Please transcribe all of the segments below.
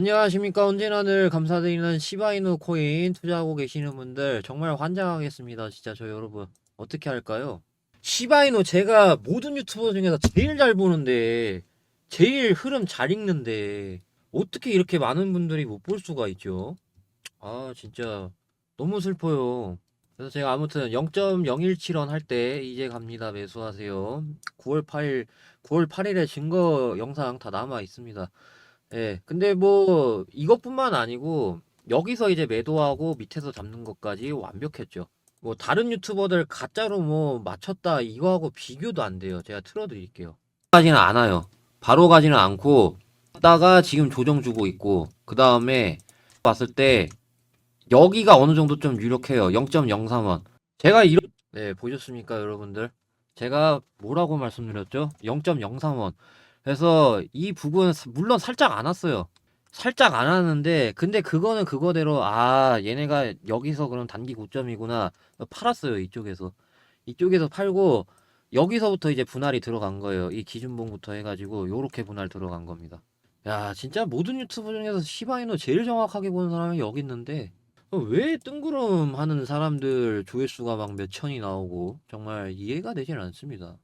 안녕하십니까. 언제나 늘 감사드리는 시바이누 코인 투자하고 계시는 분들 정말 환장하겠습니다. 진짜 저 여러분. 어떻게 할까요? 시바이누 제가 모든 유튜버 중에서 제일 잘 보는데 제일 흐름 잘 읽는데 어떻게 이렇게 많은 분들이 못 볼 수가 있죠? 아, 진짜 너무 슬퍼요. 그래서 제가 아무튼 0.017원 할 때 이제 갑니다. 매수하세요. 9월 8일 9월 8일에 증거 영상 다 남아 있습니다. 예, 근데 뭐 이것뿐만 아니고 여기서 이제 매도하고 밑에서 잡는 것까지 완벽했죠. 뭐 다른 유튜버들 가짜로 뭐 맞췄다 이거하고 비교도 안 돼요. 제가 틀어드릴게요. 가지는 않아요. 바로 가지는 않고 다가 지금 조정 주고 있고 그 다음에 봤을 때 여기가 어느 정도 좀 유력해요. 0.03원. 제가 이런 네 보셨습니까 여러분들? 제가 뭐라고 말씀드렸죠? 0.03원. 그래서 이 부분 물론 살짝 안 왔어요. 살짝 안 왔는데 근데 그거는 그거대로 아 얘네가 여기서 그럼 단기 고점이구나 팔았어요 이쪽에서. 이쪽에서 팔고 여기서부터 이제 분할이 들어간 거예요. 이 기준봉부터 해가지고 요렇게 분할 들어간 겁니다. 야 진짜 모든 유튜브 중에서 시바이노 제일 정확하게 보는 사람이 여기 있는데 왜 뜬구름 하는 사람들 조회수가 막 몇 천이 나오고 정말 이해가 되질 않습니다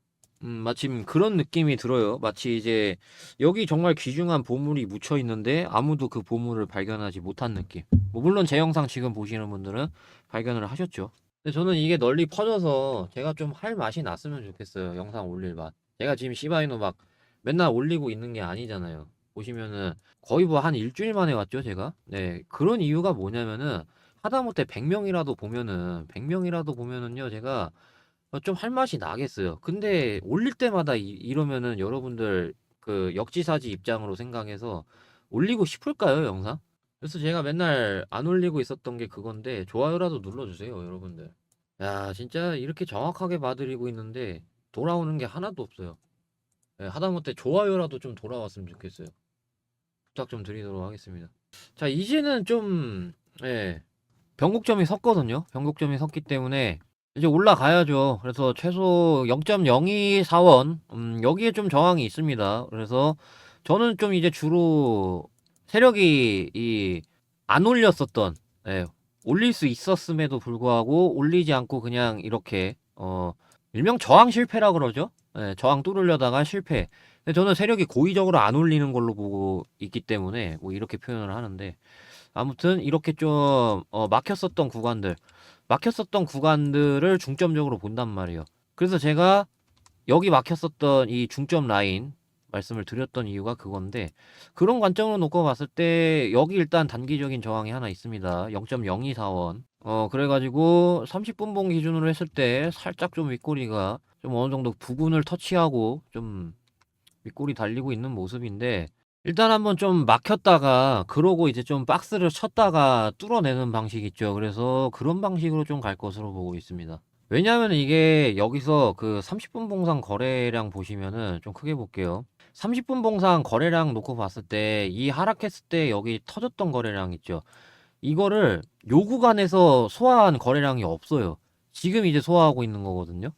음, 마침 그런 느낌이 들어요. 마치 이제 여기 정말 귀중한 보물이 묻혀 있는데 아무도 그 보물을 발견하지 못한 느낌. 뭐 물론 제 영상 지금 보시는 분들은 발견을 하셨죠. 근데 저는 이게 널리 퍼져서 제가 좀 할 맛이 났으면 좋겠어요. 영상 올릴 맛. 제가 지금 시바이노 막 맨날 올리고 있는 게 아니잖아요. 보시면은 거의 뭐 한 일주일 만에 왔죠, 제가. 네. 그런 이유가 뭐냐면은 하다못해 100명이라도 보면은 100명이라도 보면은요, 제가 어, 좀 할 맛이 나겠어요. 근데 올릴 때마다 이, 이러면은 여러분들 그 역지사지 입장으로 생각해서 올리고 싶을까요, 영상? 그래서 제가 맨날 안 올리고 있었던 게 그건데 좋아요라도 눌러주세요, 여러분들. 야, 진짜 이렇게 정확하게 봐드리고 있는데 돌아오는 게 하나도 없어요. 예, 하다못해 좋아요라도 좀 돌아왔으면 좋겠어요. 부탁 좀 드리도록 하겠습니다. 자, 이제는 좀, 예, 변곡점이 섰거든요. 변곡점이 섰기 때문에 이제 올라가야죠. 그래서 최소 0.024원, 음, 여기에 좀 저항이 있습니다. 그래서 저는 좀 이제 주로 세력이 이 안 올렸었던, 예, 올릴 수 있었음에도 불구하고 올리지 않고 그냥 이렇게, 어, 일명 저항 실패라 그러죠? 예, 저항 뚫으려다가 실패. 근데 저는 세력이 고의적으로 안 올리는 걸로 보고 있기 때문에 뭐 이렇게 표현을 하는데, 아무튼 이렇게 좀, 어, 막혔었던 구간들, 막혔었던 구간들을 중점적으로 본단 말이에요. 그래서 제가 여기 막혔었던 이 중점 라인 말씀을 드렸던 이유가 그건데 그런 관점으로 놓고 봤을 때 여기 일단 단기적인 저항이 하나 있습니다. 0.024원. 어 그래가지고 30분봉 기준으로 했을 때 살짝 좀 윗꼬리가 좀 어느 정도 부근을 터치하고 좀 윗꼬리 달리고 있는 모습인데 일단 한번 좀 막혔다가 그러고 이제 좀 박스를 쳤다가 뚫어내는 방식 있죠. 그래서 그런 방식으로 좀 갈 것으로 보고 있습니다. 왜냐하면 이게 여기서 그 30분 봉상 거래량 보시면은 좀 크게 볼게요. 30분 봉상 거래량 놓고 봤을 때 이 하락했을 때 여기 터졌던 거래량 있죠. 이거를 요 구간에서 소화한 거래량이 없어요. 지금 이제 소화하고 있는 거거든요.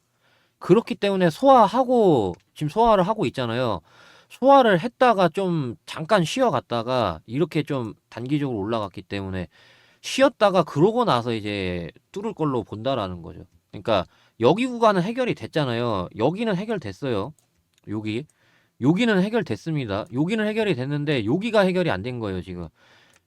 그렇기 때문에 소화하고 지금 소화를 하고 있잖아요. 소화를 했다가 좀 잠깐 쉬어갔다가 이렇게 좀 단기적으로 올라갔기 때문에 쉬었다가 그러고 나서 이제 뚫을 걸로 본다라는 거죠. 그러니까 여기 구간은 해결이 됐잖아요. 여기는 해결됐어요. 여기. 여기는 해결됐습니다. 여기는 해결이 됐는데 여기가 해결이 안 된 거예요, 지금.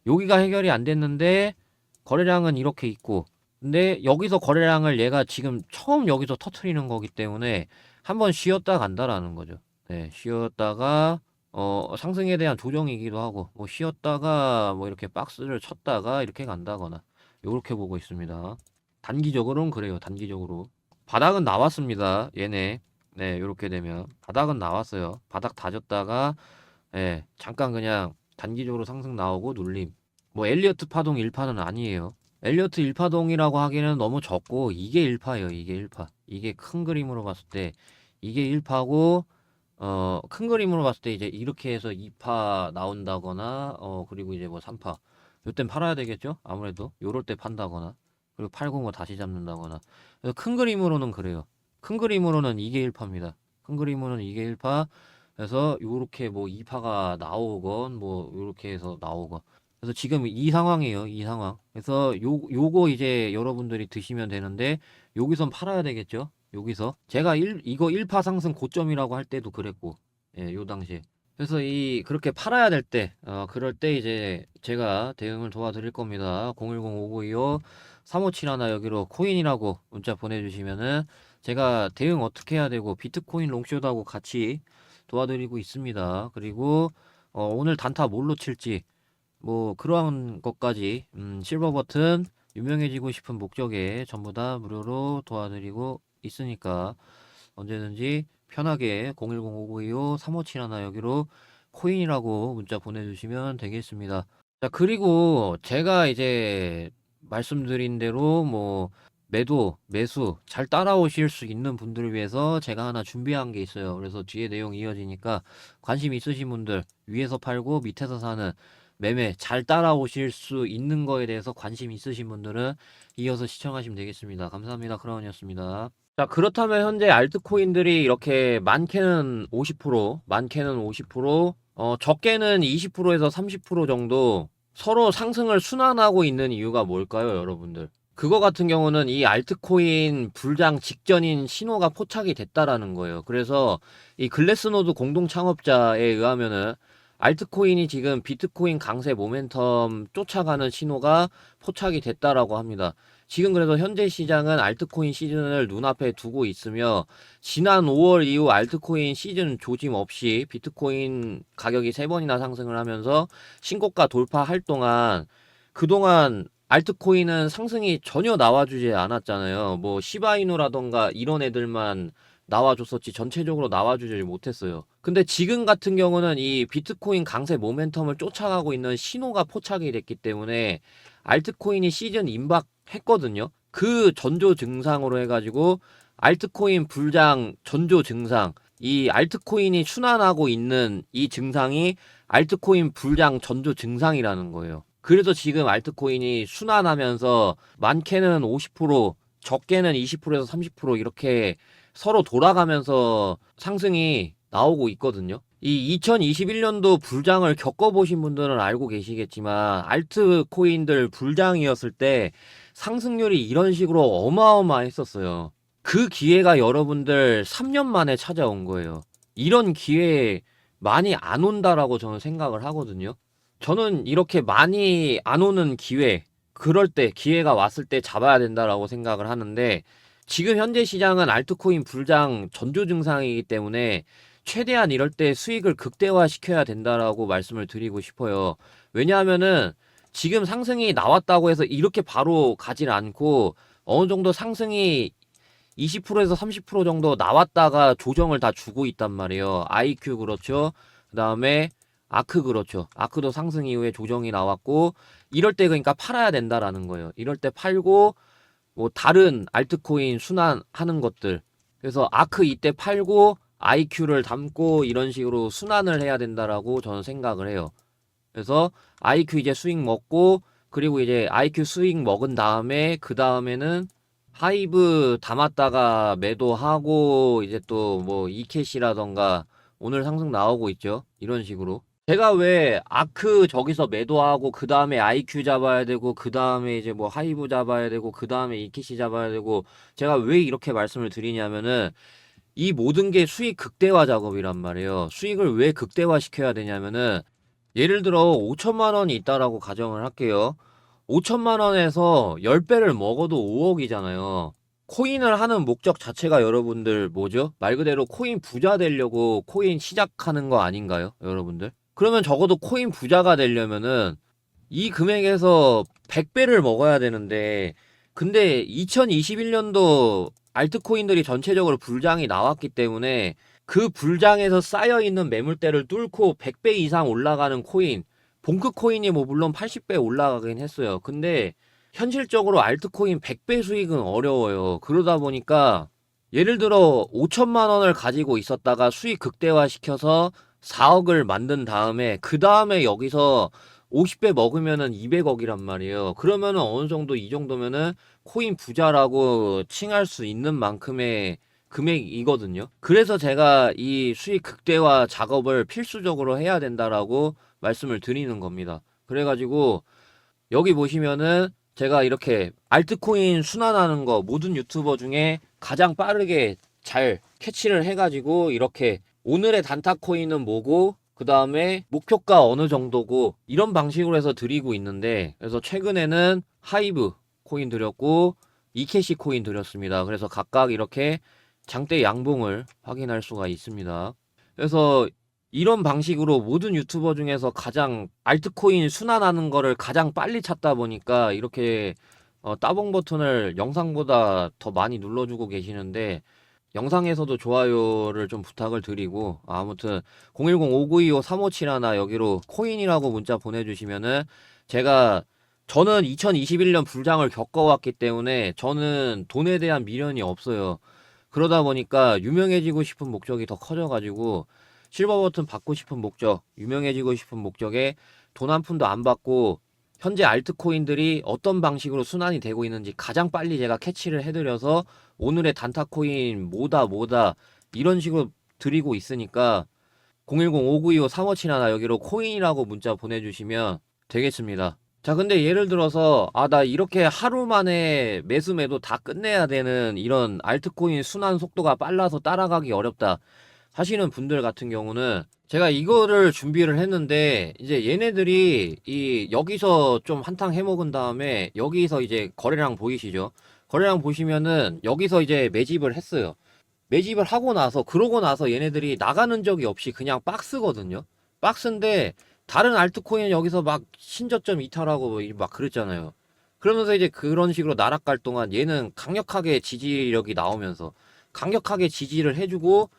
여기가 해결이 안 됐는데 거래량은 이렇게 있고 근데 여기서 거래량을 얘가 지금 처음 여기서 터트리는 거기 때문에 한번 쉬었다 간다라는 거죠. 네, 쉬었다가 어 상승에 대한 조정이기도 하고 뭐 쉬었다가 뭐 이렇게 박스를 쳤다가 이렇게 간다거나 요렇게 보고 있습니다. 단기적으로는 그래요. 단기적으로. 바닥은 나왔습니다. 얘네. 네, 요렇게 되면 바닥은 나왔어요. 바닥 다졌다가 예, 잠깐 그냥 단기적으로 상승 나오고 눌림. 뭐 엘리어트 파동 1파는 아니에요. 엘리어트 1파동이라고 하기에는 너무 적고 이게 1파예요. 이게 1파. 이게 큰 그림으로 봤을 때 이게 1파고 어, 큰 그림으로 봤을 때 이제 이렇게 해서 2파 나온다거나 어, 그리고 이제 뭐 3파. 요땐 팔아야 되겠죠? 아무래도 요럴 때 판다거나 그리고 팔고 뭐 다시 잡는다거나. 그래서 큰 그림으로는 그래요. 큰 그림으로는 이게 1파입니다. 큰 그림으로는 이게 1파. 그래서 요렇게 뭐 2파가 나오건 뭐 요렇게 해서 나오건 그래서 지금 이 상황이에요. 이 상황. 그래서 요 요거 이제 여러분들이 드시면 되는데 여기선 팔아야 되겠죠. 여기서 제가 일, 이거 1파 상승 고점이라고 할 때도 그랬고 예, 요 당시에 그래서 이 그렇게 팔아야 될 때, 어, 그럴 때 이제 제가 대응을 도와드릴 겁니다. 010-5925 3571 여기로 코인이라고 문자 보내주시면은 제가 대응 어떻게 해야 되고 비트코인 롱쇼드하고 같이 도와드리고 있습니다. 그리고 어, 오늘 단타 뭘로 칠지 뭐 그러한 것까지 음, 실버 버튼 유명해지고 싶은 목적에 전부 다 무료로 도와드리고 있으니까 언제든지 편하게 010-5925-3571 여기로 코인이라고 문자 보내주시면 되겠습니다. 자, 그리고 제가 이제 말씀드린 대로 뭐 매도, 매수 잘 따라오실 수 있는 분들을 위해서 제가 하나 준비한 게 있어요. 그래서 뒤에 내용 이어지니까 관심 있으신 분들 위에서 팔고 밑에서 사는 매매 잘 따라오실 수 있는 거에 대해서 관심 있으신 분들은 이어서 시청하시면 되겠습니다. 감사합니다. 크라운이었습니다. 자, 그렇다면 현재 알트코인들이 이렇게 많게는 50%, 많게는 50%, 어, 적게는 20%에서 30% 정도 서로 상승을 순환하고 있는 이유가 뭘까요, 여러분들? 그거 같은 경우는 이 알트코인 불장 직전인 신호가 포착이 됐다라는 거예요. 그래서 이 글래스노드 공동 창업자에 의하면은 알트코인이 지금 비트코인 강세 모멘텀 쫓아가는 신호가 포착이 됐다라고 합니다. 지금 그래서 현재 시장은 알트코인 시즌을 눈앞에 두고 있으며 지난 5월 이후 알트코인 시즌 조짐 없이 비트코인 가격이 세 번이나 상승을 하면서 신고가 돌파할 동안 그동안 알트코인은 상승이 전혀 나와주지 않았잖아요. 뭐 시바이누라던가 이런 애들만 나와줬었지 전체적으로 나와주지 못했어요. 근데 지금 같은 경우는 이 비트코인 강세 모멘텀을 쫓아가고 있는 신호가 포착이 됐기 때문에 알트코인이 시즌 임박했거든요. 그 전조 증상으로 해가지고 알트코인 불장 전조 증상, 이 알트코인이 순환하고 있는 이 증상이 알트코인 불장 전조 증상이라는 거예요. 그래서 지금 알트코인이 순환하면서 많게는 50%, 적게는 20%에서 30% 이렇게 서로 돌아가면서 상승이 나오고 있거든요. 이 2021년도 불장을 겪어보신 분들은 알고 계시겠지만 알트 코인들 불장이었을 때 상승률이 이런 식으로 어마어마했었어요. 그 기회가 여러분들 3년 만에 찾아온 거예요. 이런 기회 많이 안 온다라고 저는 생각을 하거든요. 저는 이렇게 많이 안 오는 기회, 그럴 때 기회가 왔을 때 잡아야 된다라고 생각을 하는데 지금 현재 시장은 알트코인 불장 전조 증상이기 때문에 최대한 이럴 때 수익을 극대화 시켜야 된다라고 말씀을 드리고 싶어요. 왜냐하면은 지금 상승이 나왔다고 해서 이렇게 바로 가질 않고 어느 정도 상승이 20%에서 30% 정도 나왔다가 조정을 다 주고 있단 말이에요. IQ 그렇죠. 그 다음에 아크 그렇죠. 아크도 상승 이후에 조정이 나왔고 이럴 때 그러니까 팔아야 된다라는 거예요. 이럴 때 팔고 뭐 다른 알트코인 순환하는 것들. 그래서 아크 이때 팔고 IQ를 담고 이런 식으로 순환을 해야 된다라고 저는 생각을 해요. 그래서 IQ 이제 수익 먹고 그리고 이제 IQ 수익 먹은 다음에 그 다음에는 하이브 담았다가 매도하고 이제 또 뭐 이캐시라던가 오늘 상승 나오고 있죠. 이런 식으로. 제가 왜 아크 저기서 매도하고 그 다음에 IQ 잡아야 되고 그 다음에 이제 뭐 하이브 잡아야 되고 그 다음에 이캐시 잡아야 되고 제가 왜 이렇게 말씀을 드리냐면은 이 모든 게 수익 극대화 작업이란 말이에요. 수익을 왜 극대화 시켜야 되냐면은 예를 들어 5천만 원이 있다라고 가정을 할게요. 5천만 원에서 10배를 먹어도 5억이잖아요. 코인을 하는 목적 자체가 여러분들 뭐죠? 말 그대로 코인 부자 되려고 코인 시작하는 거 아닌가요? 여러분들? 그러면 적어도 코인 부자가 되려면은 이 금액에서 100배를 먹어야 되는데 근데 2021년도 알트코인들이 전체적으로 불장이 나왔기 때문에 그 불장에서 쌓여 있는 매물대를 뚫고 100배 이상 올라가는 코인, 봉크 코인이 뭐 물론 80배 올라가긴 했어요. 근데 현실적으로 알트코인 100배 수익은 어려워요. 그러다 보니까 예를 들어 5천만 원을 가지고 있었다가 수익 극대화 시켜서 4억을 만든 다음에 그 다음에 여기서 50배 먹으면은 200억이란 말이에요. 그러면은 어느 정도 이 정도면은 코인 부자라고 칭할 수 있는 만큼의 금액이거든요. 그래서 제가 이 수익 극대화 작업을 필수적으로 해야 된다라고 말씀을 드리는 겁니다. 그래가지고 여기 보시면은 제가 이렇게 알트코인 순환하는 거 모든 유튜버 중에 가장 빠르게 잘 캐치를 해가지고 이렇게 오늘의 단타 코인은 뭐고 그 다음에 목표가 어느 정도고 이런 방식으로 해서 드리고 있는데 그래서 최근에는 하이브 코인 드렸고 이캐시 코인 드렸습니다. 그래서 각각 이렇게 장대 양봉을 확인할 수가 있습니다. 그래서 이런 방식으로 모든 유튜버 중에서 가장 알트코인 순환하는 거를 가장 빨리 찾다 보니까 이렇게 어, 따봉 버튼을 영상보다 더 많이 눌러주고 계시는데 영상에서도 좋아요를 좀 부탁을 드리고 아무튼 010-5925-357 여기로 코인이라고 문자 보내주시면은 제가 저는 2021년 불장을 겪어왔기 때문에 저는 돈에 대한 미련이 없어요. 그러다 보니까 유명해지고 싶은 목적이 더 커져가지고 실버 버튼 받고 싶은 목적, 유명해지고 싶은 목적에 돈 한 푼도 안 받고 현재 알트코인들이 어떤 방식으로 순환이 되고 있는지 가장 빨리 제가 캐치를 해드려서 오늘의 단타코인 뭐다 뭐다 이런 식으로 드리고 있으니까 010-5925-3571 여기로 코인이라고 문자 보내주시면 되겠습니다. 자, 근데 예를 들어서, 아, 나 이렇게 하루 만에 매수 매도 다 끝내야 되는 이런 알트코인 순환 속도가 빨라서 따라가기 어렵다 하시는 분들 같은 경우는 제가 이거를 준비를 했는데, 이제 얘네들이 이, 여기서 좀 한탕 해먹은 다음에, 여기서 이제 거래량 보이시죠? 거래량 보시면은, 여기서 이제 매집을 했어요. 매집을 하고 나서, 그러고 나서 얘네들이 나가는 적이 없이 그냥 박스거든요? 박스인데, 다른 알트코인 여기서 막 신저점 이탈하고 막 그랬잖아요. 그러면서 이제 그런 식으로 나락갈 동안 얘는 강력하게 지지력이 나오면서 강력하게 지지를 해주고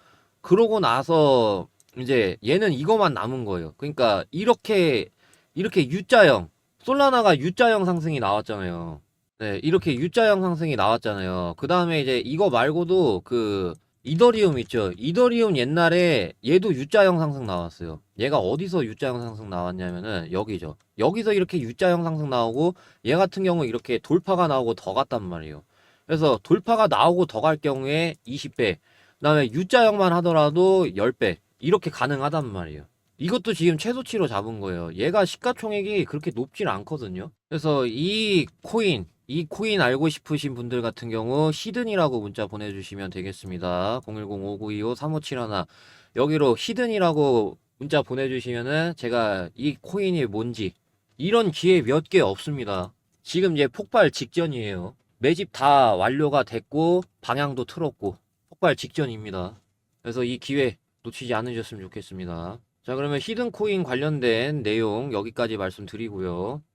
그러고 나서 이제 얘는 이거만 남은 거예요. 그러니까 이렇게 이렇게 U자형 솔라나가 U자형 상승이 나왔잖아요. 네, 이렇게 U자형 상승이 나왔잖아요. 그 다음에 이제 이거 말고도 그 이더리움 있죠. 이더리움 옛날에 얘도 U자형 상승 나왔어요. 얘가 어디서 U자형 상승 나왔냐면은 여기죠. 여기서 이렇게 U자형 상승 나오고 얘 같은 경우 이렇게 돌파가 나오고 더 갔단 말이에요. 그래서 돌파가 나오고 더 갈 경우에 20배, 그다음에 U자형만 하더라도 10배 이렇게 가능하단 말이에요. 이것도 지금 최소치로 잡은 거예요. 얘가 시가총액이 그렇게 높진 않거든요. 그래서 이 코인, 이 코인 알고 싶으신 분들 같은 경우 히든이라고 문자 보내주시면 되겠습니다. 010-5925-3571 여기로 히든이라고 문자 보내주시면은 제가 이 코인이 뭔지 이런 기회 몇 개 없습니다. 지금 이제 폭발 직전이에요. 매집 다 완료가 됐고 방향도 틀었고 폭발 직전입니다. 그래서 이 기회 놓치지 않으셨으면 좋겠습니다. 자, 그러면 히든 코인 관련된 내용 여기까지 말씀드리고요.